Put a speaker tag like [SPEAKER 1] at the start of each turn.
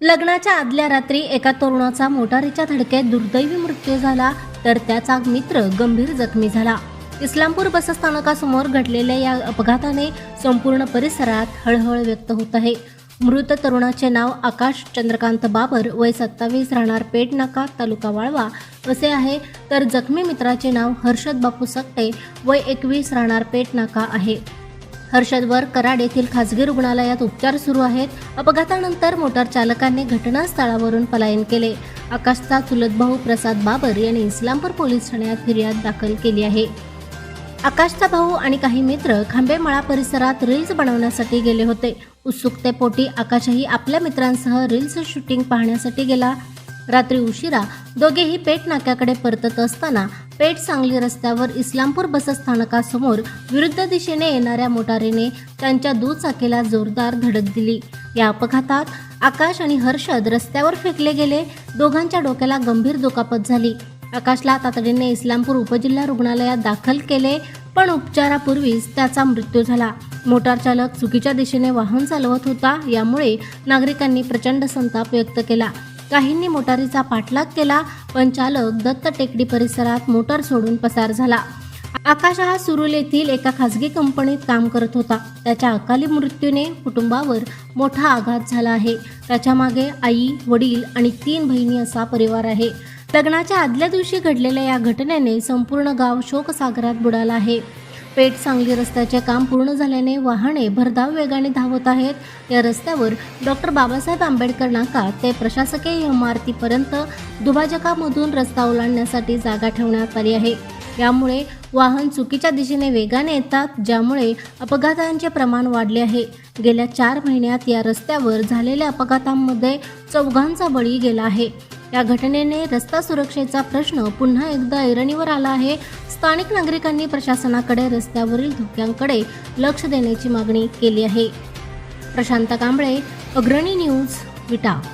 [SPEAKER 1] लग्नाच्या आदल्या रात्री एका तरुणाचा मोटारीच्या धडकेत दुर्दैवी मृत्यू झाला तर त्याचा मित्र गंभीर जखमी झाला. इस्लामपूर बसस्थानकासमोर घडलेल्या या अपघाताने संपूर्ण परिसरात हळहळ व्यक्त होत आहे. मृत तरुणाचे नाव आकाश चंद्रकांत बाबर वय सत्तावीस राहणार पेठ नाका तालुका वाळवा असे आहे. तर जखमी मित्राचे नाव हर्षद बापू सकटे वय एकवीस राहणार पेठ नाका आहे. हर्षदवर कराड येथील खासगी रुग्णालयात उपचार सुरू आहेत. अपघातानंतर मोटार चालकाने घटनास्थळावरून पलायन केले. आकाशचा चुलत भाऊ प्रसाद बाबर यांनी इस्लामपूर पोलीस ठाण्यात फिर्याद दाखल केली आहे. आकाशचा भाऊ आणि काही मित्र खांबेमाळा परिसरात रील्स बनवण्यासाठी गेले होते. उत्सुकतेपोटी आकाशही आपल्या मित्रांसह रील्स शूटिंग पाहण्यासाठी गेला. रात्री उशिरा दोघेही पेठ नाक्याकडे परतत असताना पेठ सांगली रस्त्यावर इस्लामपूर बसस्थानकासमोर विरुद्ध दिशेने येणाऱ्या मोटारीने त्यांच्या दुचाकीला जोरदार धडक दिली. या अपघातात आकाश आणि हर्षद रस्त्यावर फेकले गेले. दोघांच्या डोक्याला गंभीर दुखापत झाली. आकाशला तातडीने इस्लामपूर उपजिल्हा रुग्णालयात दाखल केले पण उपचारापूर्वीच त्याचा मृत्यू झाला. मोटार चालक चुकीच्या दिशेने वाहन चालवत होता यामुळे नागरिकांनी प्रचंड संताप व्यक्त केला. काहींनी मोटारीचा पाठलाग केला पण चालक दत्त टेकडी परिसरात मोटार सोडून पसार झाला. आकाश हा सुरुल येथील एका खासगी कंपनीत काम करत होता. त्याच्या अकाली मृत्यूने कुटुंबावर मोठा आघात झाला आहे. त्याच्यामागे आई वडील आणि तीन बहिणी असा परिवार आहे. लग्नाच्या आदल्या दिवशी घडलेल्या या घटनेने संपूर्ण गाव शोकसागरात बुडाला आहे. पेठ सांगली रस्त्याचे काम पूर्ण झाल्याने वाहने भरधाव वेगाने धावत आहेत. या रस्त्यावर डॉक्टर बाबासाहेब आंबेडकर नाका ते प्रशासकीय इमारतीपर्यंत दुभाजकामधून रस्ता ओलांडण्यासाठी जागा ठेवण्यात आली आहे. यामुळे वाहन चुकीच्या दिशेने वेगाने येतात ज्यामुळे अपघातांचे प्रमाण वाढले आहे. गेल्या चार महिन्यात या रस्त्यावर झालेल्या अपघातांमध्ये चौघांचा बळी गेला आहे. या घटनेने रस्ता सुरक्षेचा प्रश्न पुन्हा एकदा ऐरणीवर आला आहे. स्थानिक नागरिकांनी प्रशासनाकडे रस्त्यावरील धोक्यांकडे लक्ष देण्याची मागणी केली आहे. प्रशांत कांबळे अग्रणी न्यूज विटा.